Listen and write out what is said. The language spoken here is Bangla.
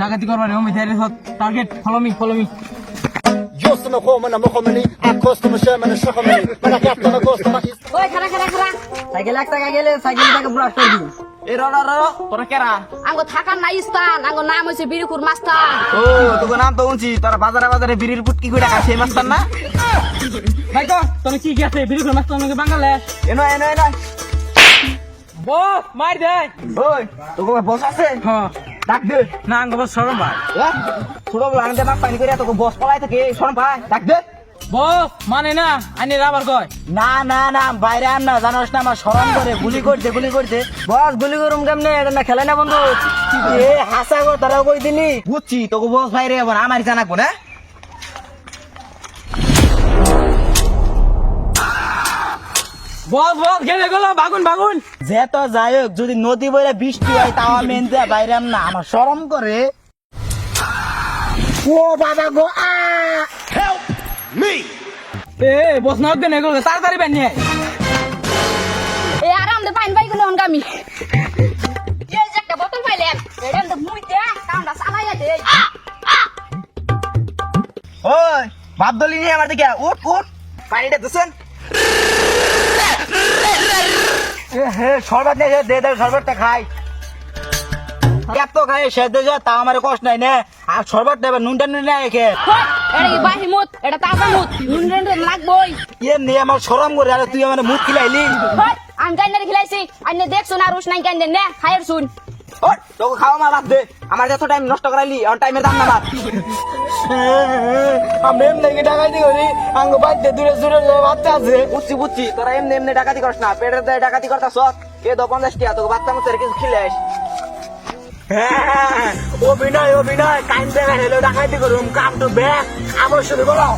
ডাকাতি করবার আমি তৈরি target follow me follow me ওই খারা খারা খারা সাইকেল এক টাকা গেলে সাইকেল টাকা ব্রাশ করে দিই এ র র র তোরা কেরা আঙ্গো থাকার নাই স্থান আঙ্গো নাম হইছে বিরুকুর মাস্তান। ও তোকে নাম তো উনছি তোরা বাজারে বাজারে বিড়ির পুটকি মাস্তান না? ভাই তো তুমি কি কি আছে? বিড়ি করে মাস্তান নাকি বাঙালে? এনো এনো এনো বস মার দে। ওই তোকে বস আছে? হ্যাঁ। ডাক দে। না ভাই ছোট দে পানি করে তোকে বস পলাই থাকে সরম ভাই ডাক দে। বস মানে না আনি রাবার কয়। না না না বাইরে আন না জানোস না আমার করে গুলি করছে গুলি করছে। বস গুলি করুম কেমনে এটা না খেলে না বন্ধু। এ হাসা গো তারা কই দিলি? বুঝছি তোকে বস বাইরে আবার আমার জানাকবো না বস বস গেলে গেল? বাগুন বাগুন। যে তো যাই হোক যদি নদী বইলে বৃষ্টি হয় তাও আমি এনতে বাইরাম না। আমার সরম করে। ও বাবা গো আ! এ বস না দেন এগুলো তাড়াতাড়ি বানিয়ে এ আরাম দে পাইন পাই গুলো অনগামি এই যে একটা বোতল পাইলেন এডেন তো মুইতে কামটা চালাইয়া দে ওই বাপ দলি নিয়ে আমার দিকে উঠ উঠ। পানিটা শরবত নিয়ে দে দে শরবতটা খাই। এত খাই সে দে যা তা আমার কষ্ট নাই না। আর শরবত দেবে নুনটা নুন না রেখে হট কি বাহি মুত? এটা তাজা মুত। নুন নুন লাগবই। এ নিয়ে আমার সরম করে আরে তুই আমার মুত খিলাইলি। আমি কাইনে খিলাইছি? আইনে দেখছ না রুশ নাই কাইনে নে খায়ের শুন। তোকে খাওয়া মা বাদ দে। আমার যত টাইম নষ্ট করাইলি আর টাইমের দাম না বাদ। আমি এমনি কি ডাকাতি করি আঙ্গ বাড়িতে দূরে দূরে বাচ্চা আছে। বুঝছি বুঝছি তোরা এমনি এমনি ডাকাতি করছ না পেটের দায়ে ডাকাতি করতাস এ দো পঞ্চাশ টিয়া তোকে বাচ্চা মতো কিছু খিলে অভিনয় অভিনয় কাইন দেখা হেলো ডাকাতি করুম কাম টু ব্যাক আবার শুরু করো